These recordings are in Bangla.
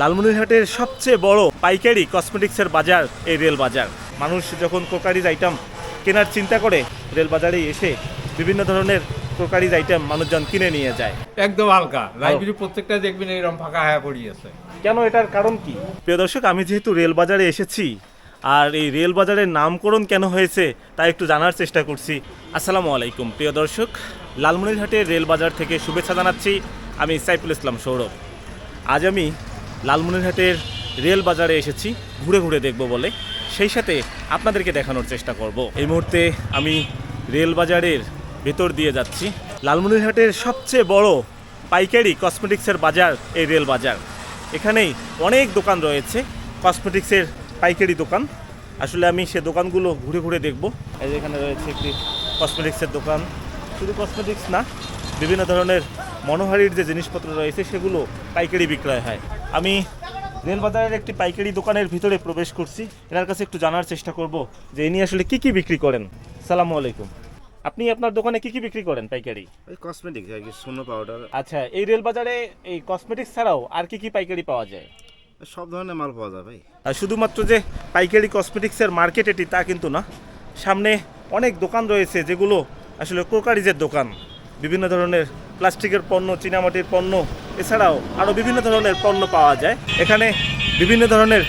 লালমনিরহাটের সবচেয়ে বড় পাইকারি কসমেটিক্সের বাজার এই রেল বাজার মানুষ যখন কোকারিজ আইটেম কেনার চিন্তা করে রেল বাজারে এসে বিভিন্ন ধরনের কোকারিজ আইটেম মানুষজন কিনে নিয়ে যায়। একদম হালকা। লাইব্রেরি প্রত্যেকটা দেখবেন এরকম ফাঁকা হয়ে পড়িয়েছে কেন এটার কারণ কি? প্রিয় দর্শক আমি যেহেতু রেল বাজারে এসেছি আর এই রেল বাজারের নামকরণ কেন হয়েছে তা একটু জানার চেষ্টা করছি। আসসালামু আলাইকুম। প্রিয় দর্শক লালমনিরহাটের রেল বাজার থেকে শুভেচ্ছা জানাচ্ছি আমি সাইফুল ইসলাম সৌরভ। আজ আমি লালমনিরহাটের রেল বাজারে এসেছি, ঘুরে ঘুরে দেখব বলে। সেই সাথে আপনাদেরকে দেখানোর চেষ্টা করব। এই মুহূর্তে আমি রেল বাজারের ভেতর দিয়ে যাচ্ছি। লালমনিরহাটের সবচেয়ে বড় পাইকারি কসমেটিক্সের বাজার এই রেল বাজার। এখানেই অনেক দোকান রয়েছে, কসমেটিক্সের পাইকারি দোকান। আসলে আমি সে দোকানগুলো ঘুরে ঘুরে দেখব। এই যে এখানে রয়েছে একটি কসমেটিক্সের দোকান। শুধু কসমেটিক্স না, বিভিন্ন ধরনের মনোহারির যে জিনিসপত্র রয়েছে, সেগুলো পাইকারি বিক্রয় হয়। আমি রেলবাজারের একটি পাইকারি দোকানের ভিতরে প্রবেশ করছি। এনার কাছে একটু জানার চেষ্টা করব যে ইনি আসলে কি কি বিক্রি করেন। সালামু আলাইকুম। আপনি আপনার দোকানে কি কি বিক্রি করেন পাইকারি? ওই কসমেটিক্স আর কি সোনো পাউডার আচ্ছা এই রেলবাজারে এই কসমেটিক্স ছাড়াও আর কি কি পাইকারি পাওয়া যায়? সব ধরনের মাল পাওয়া যায় ভাই। আর শুধুমাত্র যে পাইকারি কসমেটিক্সের মার্কেট এটি তা কিন্তু না। সামনে অনেক দোকান রয়েছে যেগুলো আসলে ক্রোকারিজের দোকান। বিভিন্ন ধরনের প্লাস্টিকের পণ্য চীনামাটির পণ্য এছাড়াও আরও বিভিন্ন ধরনের পণ্য পাওয়া যায়। এখানে বিভিন্ন ধরনের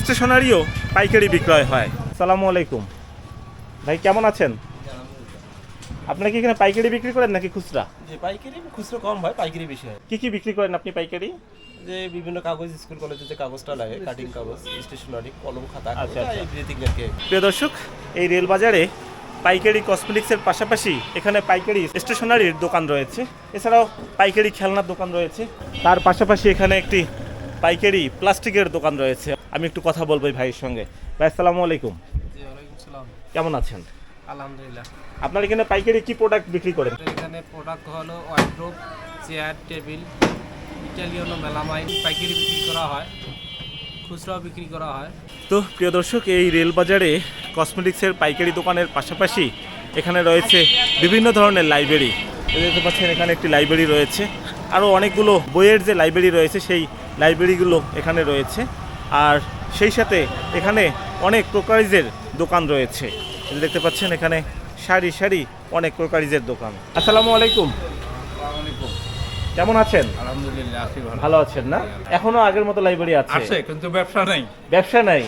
স্টেশনারিও পাইকারি বিক্রয় হয়। সালামু আলাইকুম। ভাই কেমন আছেন? আপনারা কি এখানে পাইকারি বিক্রি করেন নাকি খুচরা? যে পাইকারি খুচরো কম হয় পাইকারি বেশি হয়। কি কি বিক্রি করেন আপনি পাইকারি? যে বিভিন্ন কাগজ স্কুল কলেজে যে কাগজটা লাগে কাটিং কাগজ স্টেশনারি কলম খাতা আচ্ছা, আচ্ছা। এভরিথিং আর প্রিয় দর্শক এই রেল বাজারে পাইকারি কসমেটিক্সের পাশাপাশি এখানে পাইকারি স্টেশনারির দোকান রয়েছে। এছাড়াও পাইকারি খেলনার দোকান রয়েছে। তার পাশাপাশি এখানে একটি পাইকারি প্লাস্টিকের দোকান রয়েছে। আমি একটু কথা বলব এই ভাইয়ের সঙ্গে। ভাই আসসালামু আলাইকুম। সালাম। কেমন আছেন? আলহামদুলিল্লাহ। আপনার এখানে পাইকারি কি প্রোডাক্ট বিক্রি করেন? এখানে প্রোডাক্ট হলো wardrobe chair table Italiano melamine পাইকারি বিক্রি করা হয়। খুচরাও বিক্রি করা হয়। তো প্রিয় দর্শক, এই রেল বাজারে কসমেটিক্সের পাইকারি দোকানের পাশাপাশি এখানে রয়েছে বিভিন্ন ধরনের লাইব্রেরি। দেখতে পাচ্ছেন, এখানে একটি লাইব্রেরি রয়েছে। আরও অনেকগুলো বইয়ের যে লাইব্রেরি রয়েছে, সেই লাইব্রেরিগুলো এখানে রয়েছে। আর সেই সাথে এখানে অনেক ক্রোকারিজের দোকান রয়েছে। দেখতে পাচ্ছেন, এখানে সারি সারি অনেক ক্রোকারিজের দোকান। আসসালামু আলাইকুম। কেমন আছেন? আলহামদুলিল্লাহ আছি ভালো। ভালো আছেন না? এখনও আগের মতো লাইব্রেরি আছে। কিন্তু ব্যবসা নেই। ব্যবসা নাই।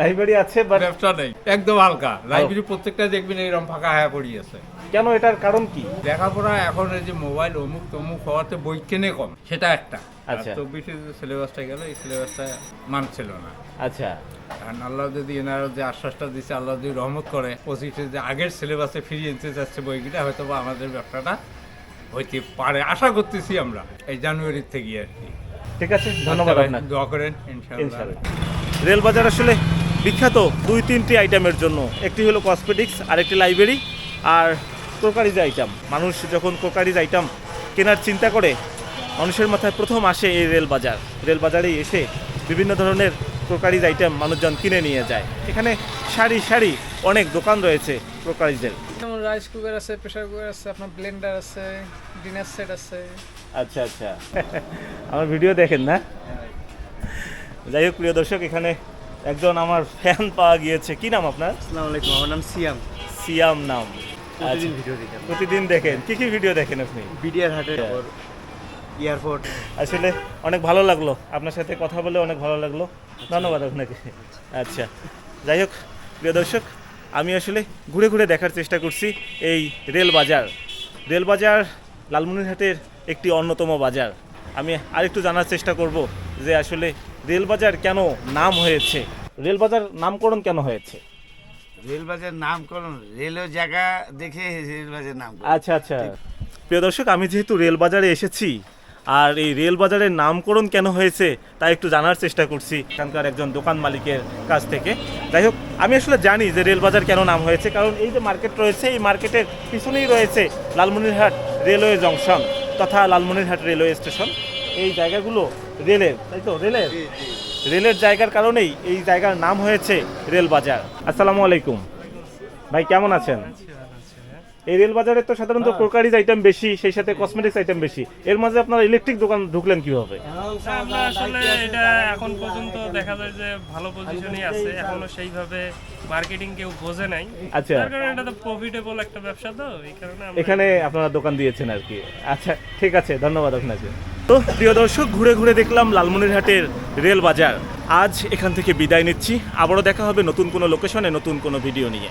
লাইব্রেরি আছে বাট ব্যবসা নেই। একদম হালকা। লাইব্রেরি প্রত্যেকটা দেখবেন এরকম ফাঁকা হয়ে পড়িয়েছে কেন এটার কারণ কি? লেখাপড়া এখন এই যে মোবাইল অমুক তমুক হওয়াতে বই কেনে কম সেটা একটা। আচ্ছা। চব্বিশে যে সিলেবাসটা গেল এই সিলেবাসটা মানছিল না। আচ্ছা। কারণ আল্লাহ যদি এনারা যে আশ্বাসটা দিচ্ছে আল্লাহ যদি রহমত করে পঁচিশে যে আগের সিলেবাসে ফিরিয়ে দিতে চাচ্ছে বইগুলা হয়তো বা আমাদের ব্যবসাটা হইতে পারে আশা করতেছি আমরা এই জানুয়ারির থেকে আর কি। ঠিক আছে ধন্যবাদ আচ্ছা আপনাকে। দোয়া করেন ইনশাআল্লাহ। ইনশাআল্লাহ। রেলবাজার আসলে বিখ্যাত দুই তিনটি আইটেমের জন্য। একটি হলো কসমেটিক্স আর একটি লাইব্রেরি আর ক্রোকারিজ আইটেম মানুষ যখন ক্রোকারিজ আইটেম কেনার চিন্তা করে মানুষের মাথায় প্রথম আসে এই রেল বাজার রেল বাজারে এসে বিভিন্ন ধরনের ক্রোকারিজ আইটেম মানুষজন কিনে নিয়ে যায়। এখানে সারি সারি অনেক দোকান রয়েছে। ক্রোকারিজের যেমন রাইস কুকার আছে প্রেসার কুকার আছে আপনার ব্লেন্ডার আছে ডিনার সেট আছে। আচ্ছা আচ্ছা। আমার ভিডিও দেখেন না? যাই হোক প্রিয় দর্শক এখানে একজন আমার ফ্যান পাওয়া গিয়েছে। কি নাম আপনার? আসসালামু আলাইকুম আমার নাম সিয়াম। সিয়াম নাম। প্রতিদিন আচ্ছা, ভিডিও দেখেন প্রতিদিন দেখেন। কি কি ভিডিও দেখেন আপনি? বিডিআর হাটের। পর এয়ারপোর্ট। আসলে অনেক ভালো লাগল। আপনার সাথে কথা বলে অনেক ভালো লাগল। ধন্যবাদ আপনাকে। আচ্ছা। যাই হোক প্রিয় দর্শক আমি আসলে ঘুরে ঘুরে দেখার চেষ্টা করছি এই রেল বাজার রেল বাজার লালমনিরহাটের একটি অন্যতম বাজার। আমি আরেকটু জানার চেষ্টা করব যে আসলে রেল বাজার কেন নাম হয়েছে? রেল বাজার নামকরণ কেন হয়েছে? রেলবাজার নামকরণ রেলের জায়গা দেখে রেলবাজার নাম আচ্ছা আচ্ছা। প্রিয় দর্শক আমি যেহেতু রেল বাজারে এসেছি আর এই রেল বাজারের নামকরণ কেন হয়েছে তা একটু জানার চেষ্টা করছি এখানকার একজন দোকান মালিকের কাছ থেকে। যাই হোক আমি আসলে জানি যে রেল বাজার কেন নাম হয়েছে কারণ এই যে মার্কেট রয়েছে এই মার্কেটের পিছনেই রয়েছে লালমনিরহাট রেলওয়ে জংশন তথা লালমনিরহাট রেলওয়ে স্টেশন। এই জায়গাগুলো রেলের তাই তো? রেলের? রেলের জায়গার কারণেই এই জায়গার নাম হয়েছে রেল বাজার আসসালামু আলাইকুম। ভাই কেমন আছেন? এই রেল বাজারে তো সাধারণত ক্রোকারিজ আইটেম বেশি সেই সাথে কসমেটিক্স আইটেম বেশি। এর মাঝে আপনারা ইলেকট্রিক দোকান ঢুকলেন কীভাবে? আমরা আসলে এটা এখন পর্যন্ত দেখা যায় যে ভালো পজিশনেই আছে। এখনও সেইভাবে মার্কেটিং কেউ বোঝে নাই। আচ্ছা। তার কারণে এটা তো প্রফিটেবল একটা ব্যবসা তো এই কারণে আমরা এখানে আপনারা দোকান দিয়েছেন আর কি। আচ্ছা ঠিক আছে ধন্যবাদ আপনাকে। তো প্রিয় দর্শক ঘুরে ঘুরে দেখলাম লালমনিরহাটের রেল বাজার আজ এখান থেকে বিদায় নিচ্ছি। আবারও দেখা হবে নতুন কোনো লোকেশনে নতুন কোনো ভিডিও নিয়ে।